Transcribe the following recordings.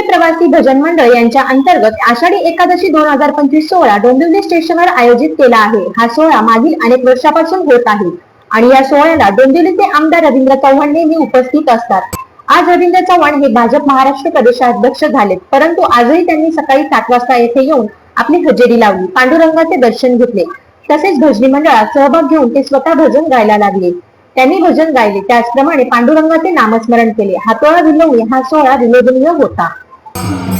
Railway प्रवासी भजन मंडळ यांच्या अंतर्गत आषाढी एकादशी दोन हजार पंचवीस सोहळा डोंबिवली स्टेशनवर आयोजित केला आहे. हा सोहळा मागील अनेक वर्षापासून होत आहे आणि या सोहळ्याला डोंबिवलीचे आमदार रवींद्र चव्हाण नेहमी उपस्थित असतात. आज रवींद्र चव्हाण हे भाजप महाराष्ट्र प्रदेशाध्यक्ष झाले परंतु आजही त्यांनी सकाळी सात वाजता येथे येऊन आपली हजेरी लावली पांडुरंगाचे दर्शन घेतले. तसेच भजनी मंडळात सहभाग घेऊन ते स्वतः भजन गायला लागले. त्यांनी भजन गायले त्याचप्रमाणे पांडुरंगाचे नामस्मरण केले. हातोळा विल्लवणी हा सोहळा विलोभनीय होता. खाली या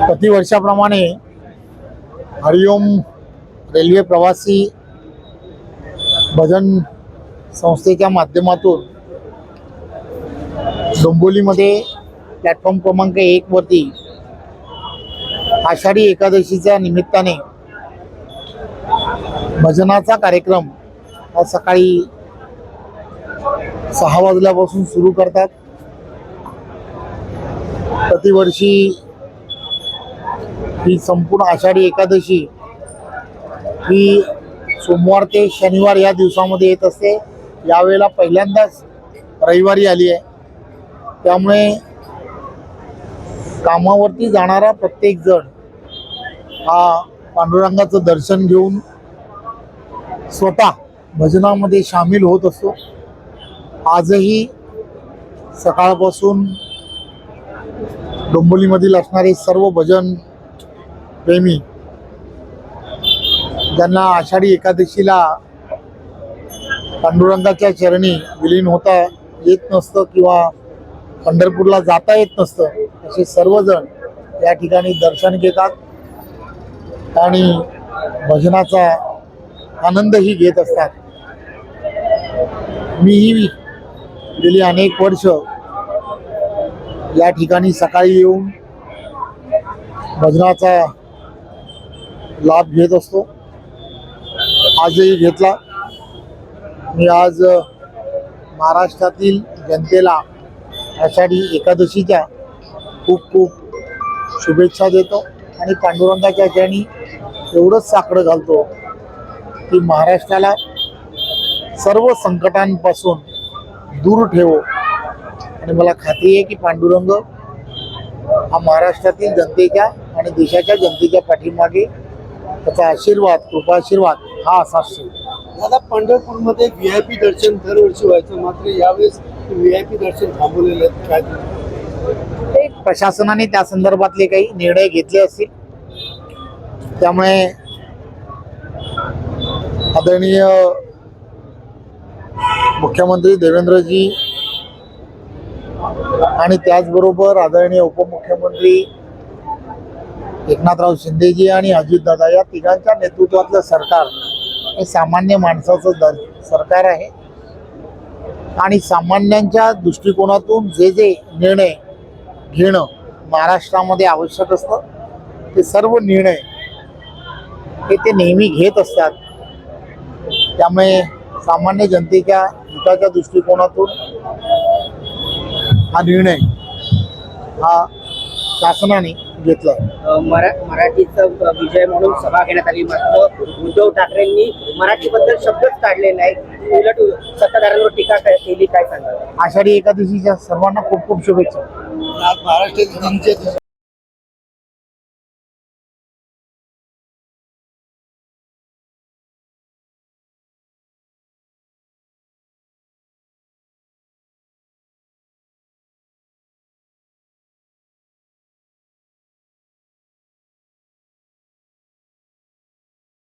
प्रतिवर्षाप्रमाणे हरिओम रेल्वे प्रवासी भजन संस्थेच्या माध्यमातून डोंबोलीमध्ये प्लॅटफॉर्म क्रमांक एक वरती आषाढी एकादशीच्या निमित्ताने भजनाचा कार्यक्रम हा सकाळी सहा वाजल्यापासून सुरू करतात. प्रतिवर्षी ही संपूर्ण आषाढी एकादशी ही सोमवार ते शनिवार या दिवसामध्ये येत असते. यावेळेला पहिल्यांदाच रविवारी आली आहे. त्यामुळे कामावरती जाणारा प्रत्येक जण हा पांडुरंगाचं दर्शन घेऊन स्वतः भजनामध्ये सामील होत असतो. आजही सकाळपासून डोंबोलीमधील असणारे सर्व भजन प्रेमी ज्यांना आषाढी एकादशीला पांडुरंगाच्या चरणी विलीन होता येत नसतं किंवा पंढरपूरला जाता येत नसतं असे सर्वजण या ठिकाणी दर्शन घेतात. आणि भजनाचा आनंदही घेत असतात. मीही गेली अनेक वर्ष या ठिकाणी सकाळी येऊन भजनाचा लाभ घेत असतो. आजही घेतला. मी आज महाराष्ट्रातील जनतेला आषाढी एकादशीच्या खूप खूप शुभेच्छा देतो आणि पांडुरंगाच्या ठिकाणी एवढंच साकडं घालतो. की महाराष्ट्राला सर्व संकटांपासून दूर ठेवो. आणि मला खात्री आहे की पांडुरंग हा महाराष्ट्रातील जनतेच्या आणि देशाच्या जनतेच्या पाठीमागे त्याचा आशीर्वाद कृपाशीर्वाद हा असा असेल दादा पंढरपूरमध्ये व्ही आय पी दर्शन दरवर्षी व्हायचं मात्र यावेळेस व्ही आय पी दर्शन थांबवलेलं काय प्रशासनाने त्या संदर्भातले काही निर्णय घेतले असतील. त्यामुळे आदरणीय मुख्यमंत्री देवेंद्रजी आणि त्याचबरोबर आदरणीय उपमुख्यमंत्री एकनाथराव शिंदेजी आणि अजितदादा या तिघांच्या नेतृत्वातलं सरकार हे सामान्य माणसाचं दर सरकार आहे. आणि सामान्यांच्या दृष्टिकोनातून जे जे निर्णय घेणं महाराष्ट्रामध्ये आवश्यक असतं ते सर्व निर्णय हे ते नेहमी घेत असतात. त्यामुळे सामान्य जनतेच्या हिताच्या दृष्टिकोनातून हा निर्णय हा शासनाने घेतला मरा मराठीचा विजय म्हणून सभा घेण्यात आली. मात्र उद्धव ठाकरेंनी मराठीबद्दल शब्दच काढले नाही उलट सत्ताधाऱ्यांवर टीका काय- केली. काय सांगाल? आषाढी एकादशीच्या सर्वांना खूप खूप शुभेच्छा. आज दिवशी